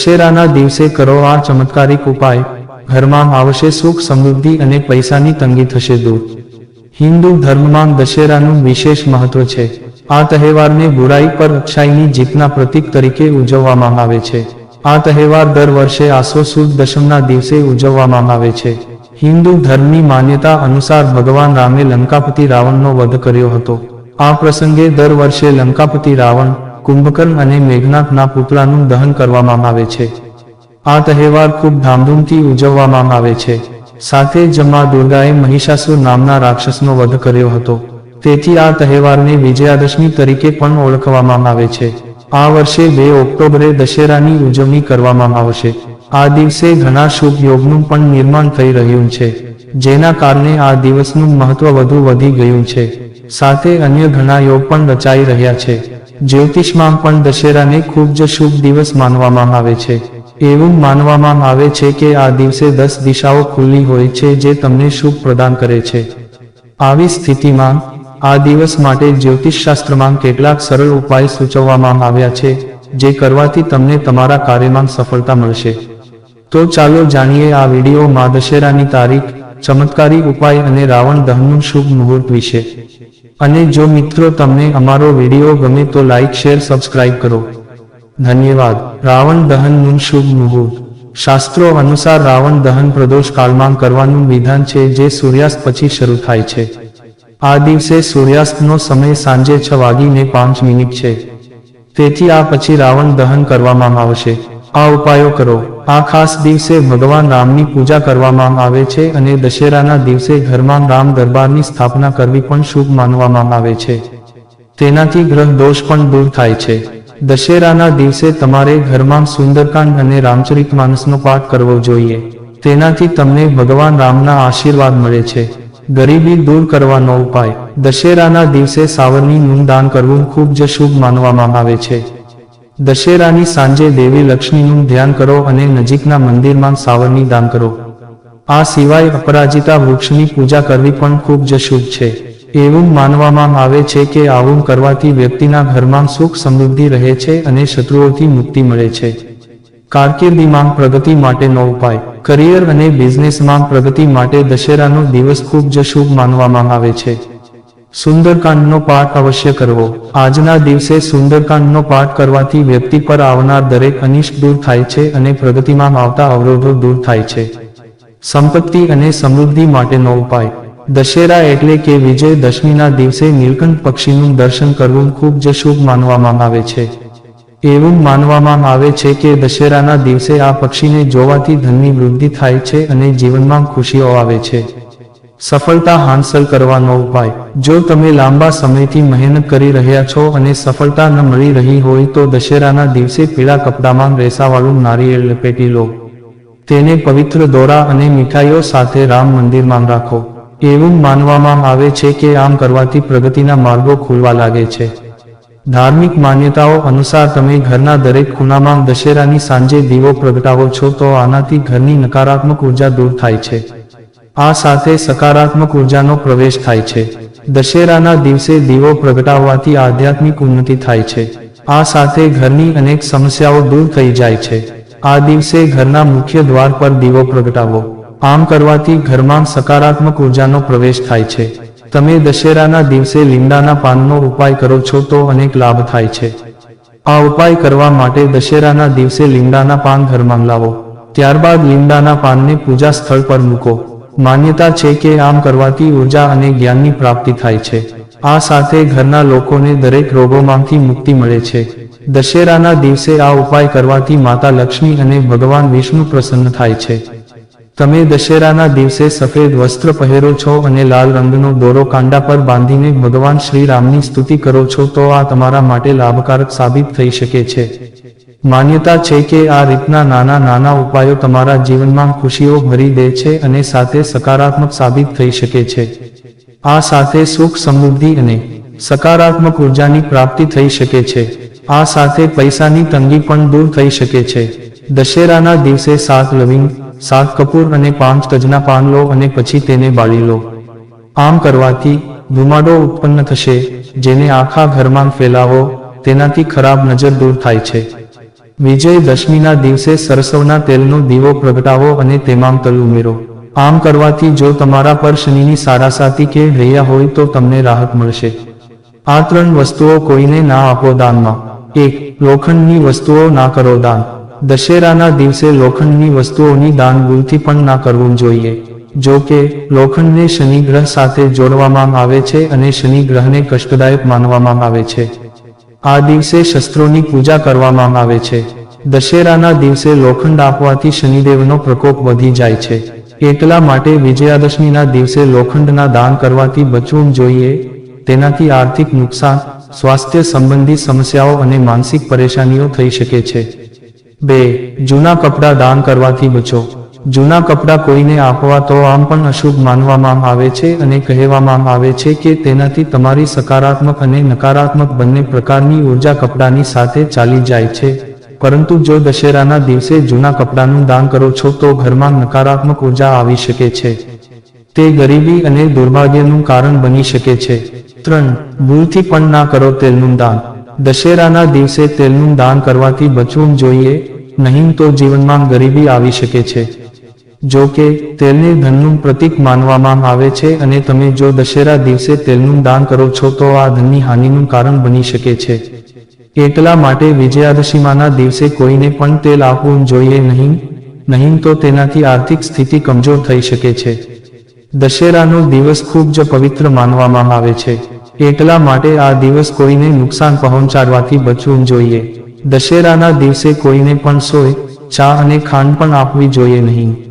દશેરાના દિવસે કરો આ ચમત્કારિક ઉપાય. ઘરમાં આવશે સુખ, સમૃદ્ધિ અને પૈસાની તંગી થશે દૂર. હિન્દુ ધર્મમાં દશેરાનું વિશેષ મહત્વ છે. આ તહેવારને બુરાઈ પર અક્ષાઈની જીતના પ્રતીક તરીકે ઉજવવામાં આવે છે. આ તહેવાર દર વર્ષે આસો સુદ દશમના દિવસે ઉજવવામાં આવે છે. હિન્દુ ધર્મની માન્યતા અનુસાર ભગવાન રામે લંકાપતિ રાવણનો વધ કર્યો હતો. આ પ્રસંગે દર વર્ષે લંકાપતિ રાવણ કુંભકર્ણ અને મેઘનાથના પુતળાનું દહન કરવામાં આવે છે. આ તહેવાર ખૂબ ધામધૂમથી ઉજવવામાં આવે છે. સાથે જ મા દુર્ગાએ મહિષાસુર નામના રાક્ષસનો વધ કર્યો હતો. તેથી આ તહેવારને વિજયાદશમી તરીકે પણ ઓળખવામાં આવે છે. આ વર્ષે બે ઓક્ટોબરે દશેરાની ઉજવણી કરવામાં આવશે. આ દિવસે ઘણા શુભ યોગનું પણ નિર્માણ થઈ રહ્યું છે. જેના કારણે આ દિવસનું મહત્વ વધુ વધી ગયું છે. સાથે અન્ય ઘણા યોગ પણ રચાઈ રહ્યા છે. જ્યોતિષમાં પણ દશેરાને ખૂબ જ શુભ દિવસ માનવામાં આવે છે. એવું માનવામાં આવે છે કે આ દિવસે દસ દિશાઓ ખુલ્લી હોય છે જે તમને શુભ પ્રદાન કરે છે. આવી સ્થિતિમાં, આ દિવસ માટે જ્યોતિષશાસ્ત્રમાં કેટલાક સરળ ઉપાય સૂચવવામાં આવ્યા છે, જે કરવાથી તમને તમારા કાર્યમાં સફળતા મળશે. તો ચાલો જાણીએ આ વિડીયોમાં દશેરાની તારીખ, ચમત્કારી ઉપાય અને રાવણ દહનનું શુભ મુહૂર્ત વિશે. અને જો મિત્રો તમને અમારો વીડિયો ગમે તો લાઇક શેર સબસ્ક્રાઇબ કરો. ધન્યવાદ. રાવણ દહનનું શુભ મુહૂર્ત. શાસ્ત્રો અનુસાર રાવણ દહન પ્રદોષ કાળમાં કરવાનું વિધાન છે જે સૂર્યાસ્ત પછી શરૂ થાય છે. આ દિવસે સૂર્યાસ્તનો સમય સાંજે છ વાગીને પાંચ મિનિટ છે. તેથી આ પછી રાવણ દહન કરવામાં આવશે. આ ઉપાયો કરો. આ ખાસ દિવસે ભગવાન રામની પૂજા કરવામાં આવે છે અને દશેરાના દિવસે ઘરમાં રામ દરબારની સ્થાપના કરવી પણ શુભ માનવામાં આવે છે. તેનાથી ગ્રહ દોષ પણ દૂર થાય છે. દશેરાના દિવસે તમારે ઘરમાં સુંદરકાંડ અને રામચરિત માનસનો પાઠ કરવો જોઈએ. તેનાથી તમને ભગવાન રામના આશીર્વાદ મળે છે. ગરીબી દૂર કરવાનો ઉપાય. દશેરાના દિવસે સાવરની નું દાન કરવું ખૂબ જ શુભ માનવામાં આવે છે. દશેરાની સાંજે દેવી લક્ષ્મીનું ધ્યાન કરો અને નજીકના મંદિરમાં સાવરની દાન કરો. આ સિવાય અપરાજિતા વૃક્ષની પૂજા કરવી પણ ખૂબ જ શુભ છે. એવું માનવામાં આવે છે કે આવું કરવાથી વ્યક્તિના ઘરમાં સુખ સમૃદ્ધિ રહે છે અને શત્રુઓથી મુક્તિ મળે છે. કારકિર્દીમાં પ્રગતિ માટેનો ઉપાય. કરિયર અને બિઝનેસમાં પ્રગતિ માટે દશેરાનો દિવસ ખૂબ જ શુભ માનવામાં આવે છે. સુંદરકાંડનો પાઠ અવશ્ય કરવો. આજના દિવસે સુંદરકાંડનો પાઠ કરવાથી વ્યક્તિ પર આવનાર દરેક અનિષ્ટ દૂર થાય છે અને પ્રગતિમાં આવતા અવરોધો દૂર થાય છે. સંપત્તિ અને સમૃદ્ધિ માટેનો ઉપાય. દશેરા એટલે કે વિજય દશમીના દિવસે નીલકંઠ પક્ષીનું દર્શન કરવું ખૂબ જ શુભ માનવામાં આવે છે. એવું માનવામાં આવે છે કે દશેરાના દિવસે આ પક્ષીને જોવાથી ધનની વૃદ્ધિ થાય છે અને જીવનમાં ખુશીઓ આવે છે. સફળતા હાંસલ કરવાનો ઉપાય. જો તમે લાંબા સમયથી મહેનત કરી રહ્યા છો અને સફળતા ન મળી રહી હોય તો દશેરાના દિવસે પીળા કપડામાં રેસાવાળું નારિયેળ લપેટી લો. તેને પવિત્ર દોરા અને મીઠાઈઓ સાથે રામ મંદિરમાં રાખો. એવું માનવામાં આવે છે કે આમ કરવાથી પ્રગતિના માર્ગો ખુલવા લાગે છે. ધાર્મિક માન્યતાઓ અનુસાર તમે ઘરના દરેક ખૂણામાં દશેરાની સાંજે દીવો પ્રગટાવો છો તો આનાથી ઘરની નકારાત્મક ઊર્જા દૂર થાય છે. આ સાથે સકારાત્મક ઉર્જાનો પ્રવેશ થાય છે. દશેરાના દિવસે દીવો પ્રગટાવવાથી આધ્યાત્મિક ઉન્નતિ થાય છે. આ સાથે ઘરની અનેક સમસ્યાઓ દૂર થઈ જાય છે. આ દિવસે ઘરના મુખ્ય દ્વાર પર દીવો પ્રગટાવો. આમ કરવાથી ઘરમાં સકારાત્મક ઉર્જાનો પ્રવેશ થાય છે. તમે દશેરાના દિવસે લીમડાના પાનનો ઉપાય કરો છો તો અનેક લાભ થાય છે. આ ઉપાય કરવા માટે દશેરાના દિવસે લીમડાના પાન ઘરમાં લાવો. ત્યારબાદ લીમડાના પાનને પૂજા સ્થળ પર મૂકો. માન્યતા છે કે આમ કરવાથી ઊર્જા અને જ્ઞાનની પ્રાપ્તિ થાય છે. આ સાથે ઘરના લોકોને દરેક રોગોમાંથી મુક્તિ મળે છે. દશેરાના દિવસે આ ઉપાય કરવાથી માતા લક્ષ્મી અને ભગવાન વિષ્ણુ પ્રસન્ન થાય છે. તમે દશેરાના દિવસે સફેદ વસ્ત્ર પહેરો છો અને લાલ રંગનો દોરો કાંડા પર બાંધીને ભગવાન શ્રી રામની સ્તુતિ કરો છો તો આ તમારા માટે લાભકારક સાબિત થઈ શકે છે. માન્યતા છે કે આ રીતના નાના નાના ઉપાયો તમારા જીવનમાં ખુશીઓ ભરી દે છે અને સાથે સકારાત્મક સાબિત થઈ શકે છે. આ સાથે સુખ સમૃદ્ધિ અને સકારાત્મક ઉર્જાની પ્રાપ્તિ થઈ શકે છે. આ સાથે પૈસાની તંગી પણ દૂર થઈ શકે છે. દશેરાના દિવસે સાત લવિંગ સાત કપૂર અને પાંચ તજના પાન લો અને પછી તેને બાળી લો. આમ કરવાથી ધુમાડો ઉત્પન્ન થશે, જેને આખા ઘરમાં ફેલાવો, તેનાથી ખરાબ નજર દૂર થાય છે. વિજય દશમીના દિવસે સરસવના તેલનો દીવો પ્રગટાવો અને તેમાં તલ ઉમેરો. આમ કરવાથી જો તમારા પર શનિની સારાસાતી કે રહ્યા હોય તો તમને રાહત મળશે. આ ત્રણ વસ્તુઓ કોઈને ના આપો દાનમાં. એક, લોખંડની વસ્તુઓ ના કરો દાન. દશેરાના દિવસે લોખંડની વસ્તુઓની દાન ભૂલથી પણ ના કરવું જોઈએ. જો કે, લોખંડને શનિ ગ્રહ સાથે જોડવામાં આવે છે અને શનિ ગ્રહને કષ્ટદાયક માનવામાં આવે છે. આ દિવસે શસ્ત્રોની પૂજા કરવામાં આવે છે. દશેરાના દિવસે લોખંડ આપવાથી શનિદેવનો પ્રકોપ વધી જાય છે. એટલા માટે વિજયાદશમીના દિવસે લોખંડના દાન કરવાથી બચવું જોઈએ. તેનાથી આર્થિક નુકસાન, સ્વાસ્થ્ય સંબંધી સમસ્યાઓ અને માનસિક પરેશાનીઓ થઈ શકે છે. બે, જૂના કપડાં દાન કરવાથી બચો. જૂના કપડાં કોઈને આપવા તો આમ પણ અશુભ માનવામાં આવે છે અને કહેવામાં આવે છે કે તેનાથી તમારી સકારાત્મક અને નકારાત્મક બંને પ્રકારની ઊર્જા કપડાની સાથે ચાલી જાય છે. પરંતુ જો દશેરાના દિવસે જૂના કપડાનું દાન કરો છો તો ઘરમાં નકારાત્મક ઊર્જા આવી શકે છે. તે ગરીબી અને દુર્ભાગ્યનું કારણ બની શકે છે. ત્રણ, ભૂલથી પણ ના કરો તેલનું દાન. દશેરાના દિવસે તેલનું દાન કરવાથી બચવું જોઈએ. નહીં તો જીવનમાં ગરીબી આવી શકે છે. જો કે તેલને ધનનું પ્રતીક માનવામાં આવે છે અને તમે જો દશેરા દિવસે તેલનું દાન કરો છો તો આ ધનની હાનિનું કારણ બની શકે છે. એટલા માટે વિજયાદશીમાના દિવસે કોઈને પણ તેલ આપવું જોઈએ નહીં નહીં તો તેનાથી આર્થિક સ્થિતિ કમજોર થઈ શકે છે. દશેરાનો દિવસ ખૂબ જ પવિત્ર માનવામાં આવે છે. એટલા માટે આ દિવસ કોઈને નુકસાન પહોંચાડવાથી બચવું જોઈએ. દશેરાના દિવસે કોઈને પણ સોય, ચા અને ખાંડ પણ આપવી જોઈએ નહીં.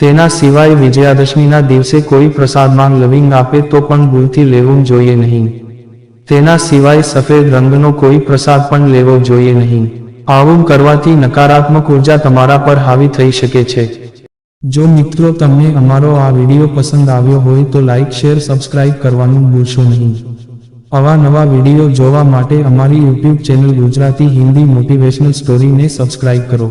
તેના સિવાય વિજયાદશમીના દિવસે કોઈ પ્રસાદમાં લવિંગ આપે તો પણ ભૂલથી લેવું જોઈએ નહીં. તેના સિવાય સફેદ રંગનો કોઈ પ્રસાદ પણ લેવો જોઈએ નહીં. આવું કરવાથી નકારાત્મક ઊર્જા તમારા પર હાવી થઈ શકે છે. જો મિત્રો તમને અમારો આ વીડિયો પસંદ આવ્યો હોય તો લાઇક શેર, સબસ્ક્રાઇબ કરવાનું ભૂલશો નહીં. આવા નવા વીડિયો જોવા માટે અમારી YouTube channel Gujarati Hindi motivational સ્ટોરીને subscribe કરો.